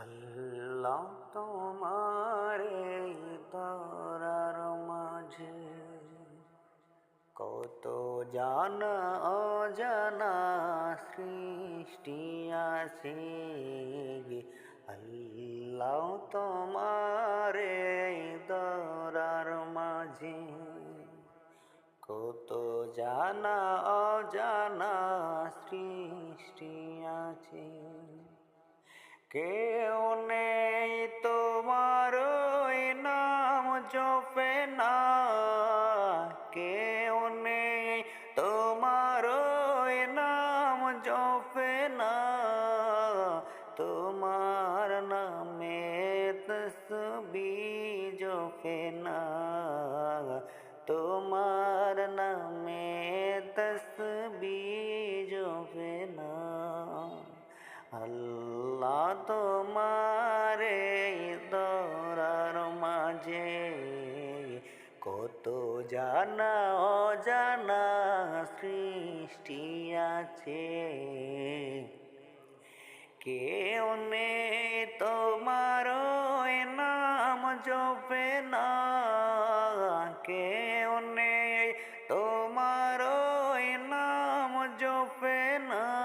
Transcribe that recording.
আল্লাহ তোমারে তরার মাঝে কত জানা অজানা সৃষ্টি আছে আল্লাহ তোমারে দরার মাঝে কত জানা অজানা সৃষ্টি আছে। কেউ নেই তোমার নাম জপে না। কেউ নেই তোমার নাম জপে না। তোমার নামে তসবি জপে না। তোমার নামে তসবি জপে না। আল্লাহ তোমারে দরার মাঝে। কত জানা অজানা সৃষ্টি আছে। কেউ নে তোমার নাম জপে না। কেউ নে তোমার নাম জপে না।